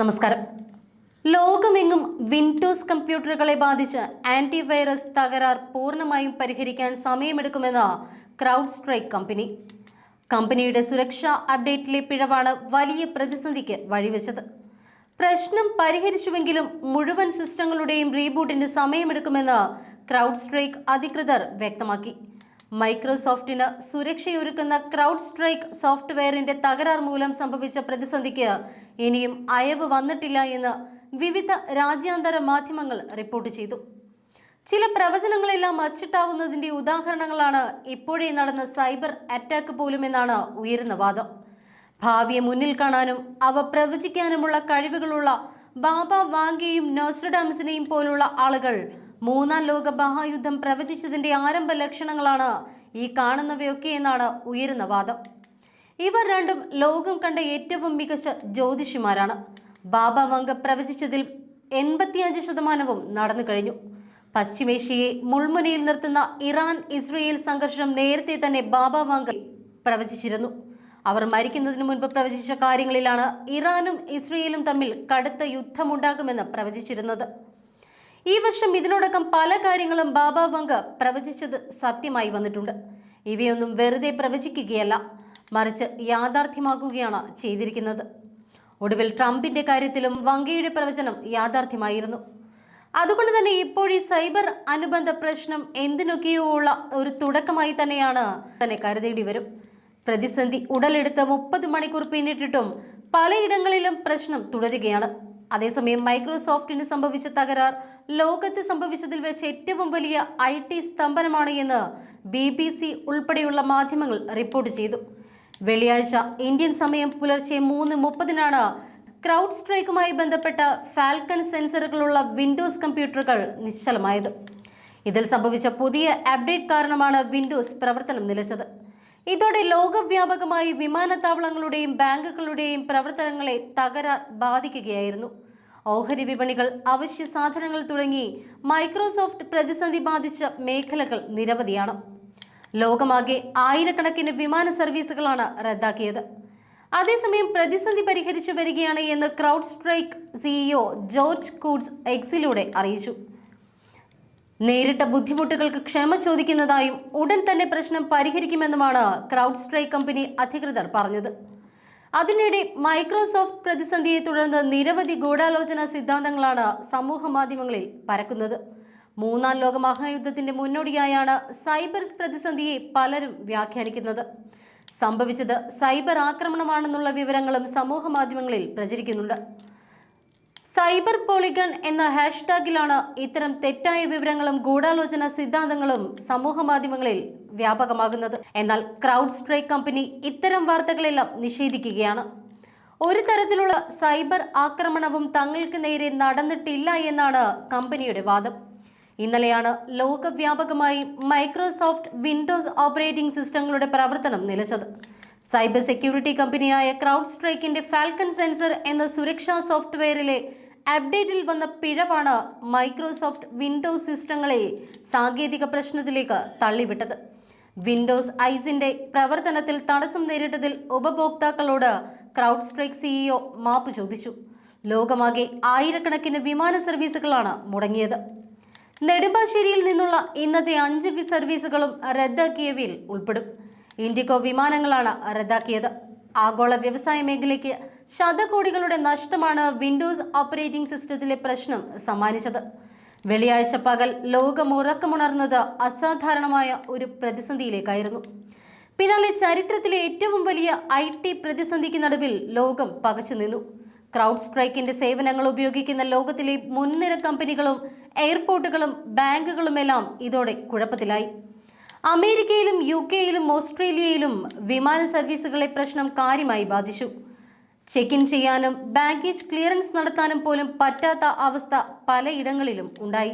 നമസ്കാരം. ലോകമെങ്ങും വിൻഡോസ് കമ്പ്യൂട്ടറുകളെ ബാധിച്ച് ആന്റിവൈറസ് തകരാർ പൂർണമായും പരിഹരിക്കാൻ സമയമെടുക്കുമെന്ന് ക്രൗഡ് സ്ട്രൈക്ക് കമ്പനി. കമ്പനിയുടെ സുരക്ഷാ അപ്ഡേറ്റിലെ പിഴവാണ് വലിയ പ്രതിസന്ധിക്ക് വഴിവെച്ചത്. പ്രശ്നം പരിഹരിച്ചുവെങ്കിലും മുഴുവൻ സിസ്റ്റങ്ങളുടെയും റീബൂട്ടിന് സമയമെടുക്കുമെന്ന് ക്രൗഡ് സ്ട്രൈക്ക് അധികൃതർ വ്യക്തമാക്കി. മൈക്രോസോഫ്റ്റിന് സുരക്ഷയൊരുക്കുന്ന ക്രൗഡ് സ്ട്രൈക്ക് സോഫ്റ്റ്വെയറിന്റെ തകരാർ മൂലം സംഭവിച്ച പ്രതിസന്ധിക്ക് ഇനിയും അയവ് വന്നിട്ടില്ല എന്ന് വിവിധ രാജ്യാന്തര മാധ്യമങ്ങൾ റിപ്പോർട്ട് ചെയ്തു. ചില പ്രവചനങ്ങളെല്ലാം അച്ചിട്ടാവുന്നതിന്റെ ഉദാഹരണങ്ങളാണ് ഇപ്പോഴേ നടന്ന സൈബർ അറ്റാക്ക് പോലുമെന്നാണ് ഉയരുന്ന വാദം. ഭാവിയെ മുന്നിൽ കാണാനും അവ പ്രവചിക്കാനുമുള്ള കഴിവുകളുള്ള ബാബ വാങ്കയും നോസ്ട്രഡാംസിനെയും പോലുള്ള ആളുകൾ മൂന്നാം ലോക മഹായുദ്ധം പ്രവചിച്ചതിന്റെ ആരംഭ ലക്ഷണങ്ങളാണ് ഈ കാണുന്നവയൊക്കെ എന്നാണ് ഉയരുന്ന വാദം. ഇവർ രണ്ടും ലോകം കണ്ട ഏറ്റവും മികച്ച ജ്യോതിഷിമാരാണ്. ബാബ വങ്ക പ്രവചിച്ചതിൽ എൺപത്തിയഞ്ച് ശതമാനവും നടന്നു കഴിഞ്ഞു. പശ്ചിമേഷ്യയെ മുൾമുനയിൽ നിർത്തുന്ന ഇറാൻ ഇസ്രയേൽ സംഘർഷം നേരത്തെ തന്നെ ബാബ വാങ്ക പ്രവചിച്ചിരുന്നു. അവർ മരിക്കുന്നതിന് മുൻപ് പ്രവചിച്ച കാര്യങ്ങളിലാണ് ഇറാനും ഇസ്രയേലും തമ്മിൽ കടുത്ത യുദ്ധമുണ്ടാകുമെന്ന് പ്രവചിച്ചിരുന്നത്. ഈ വർഷം ഇതിനോടകം പല കാര്യങ്ങളും ബാബ വങ്ക് പ്രവചിച്ചത് സത്യമായി വന്നിട്ടുണ്ട്. ഇവയൊന്നും വെറുതെ പ്രവചിക്കുകയല്ല മറിച്ച് യാഥാർത്ഥ്യമാക്കുകയാണ് ചെയ്തിരിക്കുന്നത്. ഒടുവിൽ ട്രംപിന്റെ കാര്യത്തിലും വങ്കയുടെ പ്രവചനം യാഥാർത്ഥ്യമായിരുന്നു. അതുകൊണ്ട് തന്നെ ഇപ്പോൾ ഈ സൈബർ അനുബന്ധ പ്രശ്നം എന്തിനൊക്കെയോ ഉള്ള ഒരു തുടക്കമായി തന്നെയാണ് തന്നെ കരുതേണ്ടി വരും. പ്രതിസന്ധി ഉടലെടുത്ത് മുപ്പത് മണിക്കൂർ പിന്നിട്ടിട്ടും പലയിടങ്ങളിലും പ്രശ്നം തുടരുകയാണ്. അതേസമയം മൈക്രോസോഫ്റ്റിന് സംഭവിച്ച തകരാർ ലോകത്ത് സംഭവിച്ചതിൽ വെച്ച് ഏറ്റവും വലിയ ഐ ടി സ്തംഭനമാണ് എന്ന് ബി ബി സി ഉൾപ്പെടെയുള്ള മാധ്യമങ്ങൾ റിപ്പോർട്ട് ചെയ്തു. വെള്ളിയാഴ്ച ഇന്ത്യൻ സമയം പുലർച്ചെ മൂന്ന് മുപ്പതിനാണ് ക്രൗഡ് സ്ട്രൈക്കുമായി ബന്ധപ്പെട്ട ഫാൽക്കൺ സെൻസറുകളുള്ള വിൻഡോസ് കമ്പ്യൂട്ടറുകൾ നിശ്ചലമായത്. ഇതിൽ സംഭവിച്ച പുതിയ അപ്ഡേറ്റ് കാരണമാണ് വിൻഡോസ് പ്രവർത്തനം നിലച്ചത്. ഇതോടെ ലോകവ്യാപകമായി വിമാനത്താവളങ്ങളുടെയും ബാങ്കുകളുടെയും പ്രവർത്തനങ്ങളെ തകരാർ ബാധിക്കുകയായിരുന്നു. ഓഹരി വിപണികൾ അവശ്യ സാധനങ്ങൾ തുടങ്ങി മൈക്രോസോഫ്റ്റ് പ്രതിസന്ധി ബാധിച്ച മേഖലകൾ നിരവധിയാണ്. ലോകമാകെ ആയിരക്കണക്കിന് വിമാന സർവീസുകളാണ് റദ്ദാക്കിയത്. അതേസമയം പ്രതിസന്ധി പരിഹരിച്ചു വരികയാണ് എന്ന് CrowdStrike CEO George Kurtz എക്സിലൂടെ അറിയിച്ചു. നേരിട്ട ബുദ്ധിമുട്ടുകൾക്ക് ക്ഷമ ചോദിക്കുന്നതായും ഉടൻ തന്നെ പ്രശ്നം പരിഹരിക്കുമെന്നുമാണ് ക്രൗഡ് സ്ട്രൈക്ക് കമ്പനി അധികൃതർ പറഞ്ഞത്. അതിനിടെ മൈക്രോസോഫ്റ്റ് പ്രതിസന്ധിയെ തുടർന്ന് നിരവധി ഗൂഢാലോചന സിദ്ധാന്തങ്ങളാണ് സമൂഹ മാധ്യമങ്ങളിൽ പരക്കുന്നത്. മൂന്നാം ലോക മഹായുദ്ധത്തിന്റെ മുന്നോടിയായാണ് സൈബർ പ്രതിസന്ധിയെ പലരും വ്യാഖ്യാനിക്കുന്നത്. സംഭവിച്ചത് സൈബർ ആക്രമണമാണെന്നുള്ള വിവരങ്ങളും സമൂഹ മാധ്യമങ്ങളിൽ പ്രചരിക്കുന്നുണ്ട്. സൈബർ പോളിഗൺ എന്ന ഹാഷ്ടാഗിലാണ് ഇത്തരം തെറ്റായ വിവരങ്ങളും ഗൂഢാലോചന സിദ്ധാന്തങ്ങളും സമൂഹ മാധ്യമങ്ങളിൽ വ്യാപകമാകുന്നത്. എന്നാൽ ക്രൗഡ് സ്ട്രൈക്ക് കമ്പനി ഇത്തരം വാർത്തകളെല്ലാം നിഷേധിക്കുകയാണ്. ഒരു തരത്തിലുള്ള സൈബർ ആക്രമണവും തങ്ങൾക്ക് നേരെ നടന്നിട്ടില്ല എന്നാണ് കമ്പനിയുടെ വാദം. ഇന്നലെയാണ് ലോകവ്യാപകമായി മൈക്രോസോഫ്റ്റ് വിൻഡോസ് ഓപ്പറേറ്റിംഗ് സിസ്റ്റങ്ങളുടെ പ്രവർത്തനം നിലച്ചത്. സൈബർ സെക്യൂരിറ്റി കമ്പനിയായ ക്രൗഡ് സ്ട്രൈക്കിന്റെ ഫാൽക്കൺ സെൻസർ എന്ന സുരക്ഷാ സോഫ്റ്റ്വെയറിലെ അപ്ഡേറ്റിൽ വന്ന പിഴവാണ് മൈക്രോസോഫ്റ്റ് വിൻഡോസ് സിസ്റ്റങ്ങളെ സാങ്കേതിക പ്രശ്നത്തിലേക്ക് തള്ളിവിട്ടത്. വിൻഡോസ് ഐസിന്റെ പ്രവർത്തനത്തിൽ തടസ്സം നേരിട്ടതിൽ ഉപഭോക്താക്കളോട് ക്രൗഡ് സ്ട്രൈക്ക് സിഇഒ മാപ്പ് ചോദിച്ചു. ലോകമാകെ ആയിരക്കണക്കിന് വിമാന സർവീസുകളാണ് മുടങ്ങിയത്. നെടുമ്പാശ്ശേരിയിൽ നിന്നുള്ള ഇന്നത്തെ അഞ്ച് സർവീസുകളും റദ്ദാക്കിയവയിൽ ഉൾപ്പെടും. ഇൻഡിഗോ വിമാനങ്ങളാണ് റദ്ദാക്കിയത്. ആഗോള വ്യവസായ മേഖലയ്ക്ക് ശതകോടികളുടെ നഷ്ടമാണ് വിൻഡോസ് ഓപ്പറേറ്റിംഗ് സിസ്റ്റത്തിലെ പ്രശ്നം സമ്മാനിച്ചത്. വെള്ളിയാഴ്ച പകൽ ലോകമുറക്കമുണർന്നത് അസാധാരണമായ ഒരു പ്രതിസന്ധിയിലേക്കായിരുന്നു. പിന്നാലെ ചരിത്രത്തിലെ ഏറ്റവും വലിയ ഐ ടി പ്രതിസന്ധിക്ക് നടുവിൽ ലോകം പകച്ചു നിന്നു. ക്രൗഡ് സ്ട്രൈക്കിന്റെ സേവനങ്ങൾ ഉപയോഗിക്കുന്ന ലോകത്തിലെ മുൻനിര കമ്പനികളും എയർപോർട്ടുകളും ബാങ്കുകളുമെല്ലാം ഇതോടെ കുഴപ്പത്തിലായി. അമേരിക്കയിലും യു കെയിലും ഓസ്ട്രേലിയയിലും വിമാന സർവീസുകളെ പ്രശ്നം കാര്യമായി ബാധിച്ചു. ചെക്ക് ഇൻ ചെയ്യാനും ബാഗേജ് ക്ലിയറൻസ് നടത്താനും പോലും പറ്റാത്ത അവസ്ഥ പലയിടങ്ങളിലും ഉണ്ടായി.